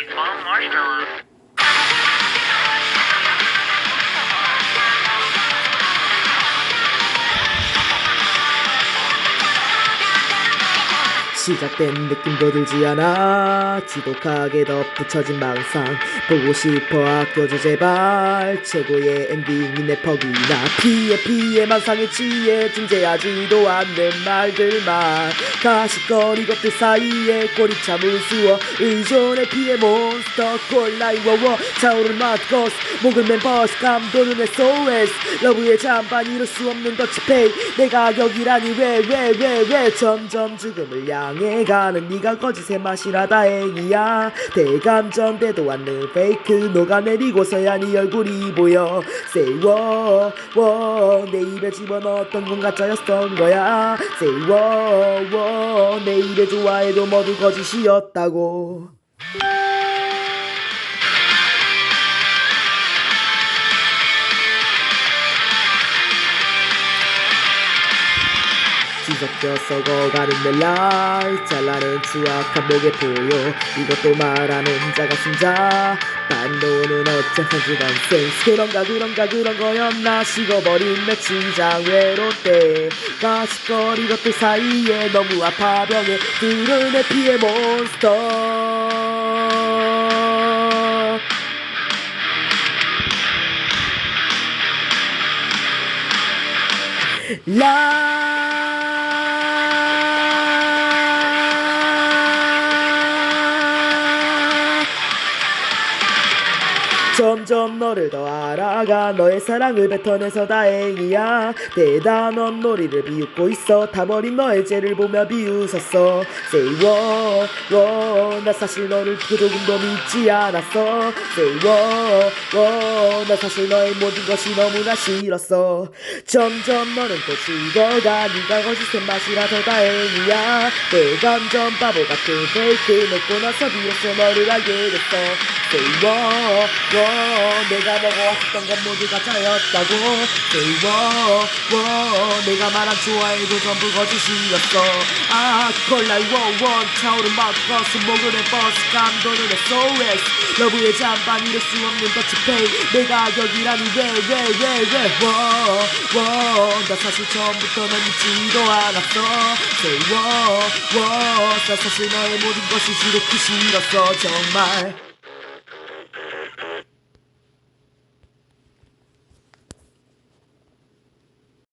these marshmallows. 시작된 느낌도 들지 않아. 지독하게 덧붙여진 망상. 보고 싶어 아껴줘 제발. 최고의 엔딩이 내 퍽이나. 피해 피해 만상에 취해 존재하지도 않는 말들만. 가식거리 것들 사이에 꼬리차 무수어 의존의 피해 몬스터 콜라이 워워. 차오르는 마트코스. 목을 맨 버스 감도는 SOS 러브의 잠반 이룰 수 없는 더치페이 내가 여기라니. 왜 왜 왜 왜? 점점 죽음을 향해 가는 네가 거짓의 맛이라 다행이야. 대감전되도 않는 페이크 녹아내리고서야 네 얼굴이 보여. Say what what 내 입에 집어넣었던 건 가짜였던 거야. Say what what 내 입에 좋아해도 모두 거짓이었다고 뒤섞여 썩어가는 내 라이 잘라낸 추악 한 목에 보여 이것도 말하는 자가 순자. 반도는 어째 한주간 센스 그런가 그런가 그런 거였나 식어버린 내 심장 외롭대 가식거리 것들 사이에 너무 아파 병에 들은 내 피해 몬스터. 라 점점 너를 더 알아가 너의 사랑을 뱉어내서 다행이야. 대단한 놀이를 비웃고 있어. 타버린 너의 죄를 보며 비웃었어. Say what? What? 나 사실 너를 그 조금도 믿지 않았어. Say what? What? 나 사실 너의 모든 것이 너무나 싫었어. 점점 너는 또 죽어가 네가 거짓의 맛이라 더 다행이야. 내 감정 바보 같은 페이크 먹고 나서 비로소 너를 알게 됐어 What what 내가 먹어왔던 건 모두 가 짜였다고. Say what what 내가 말한 좋아해도 전부 거짓이었어. 아 콜라이 워원 차오른 마우스 목을 내 버스 감도는 SOS 러브의 잠반 이룰 수 없는 더치페이. 내가 여기라니 왜왜 왜왜. 워워나 사실 처음부터 넌 믿지도 않았어. Say what what 나 사실 너의 모든 것이 지독히 싫었어. 정말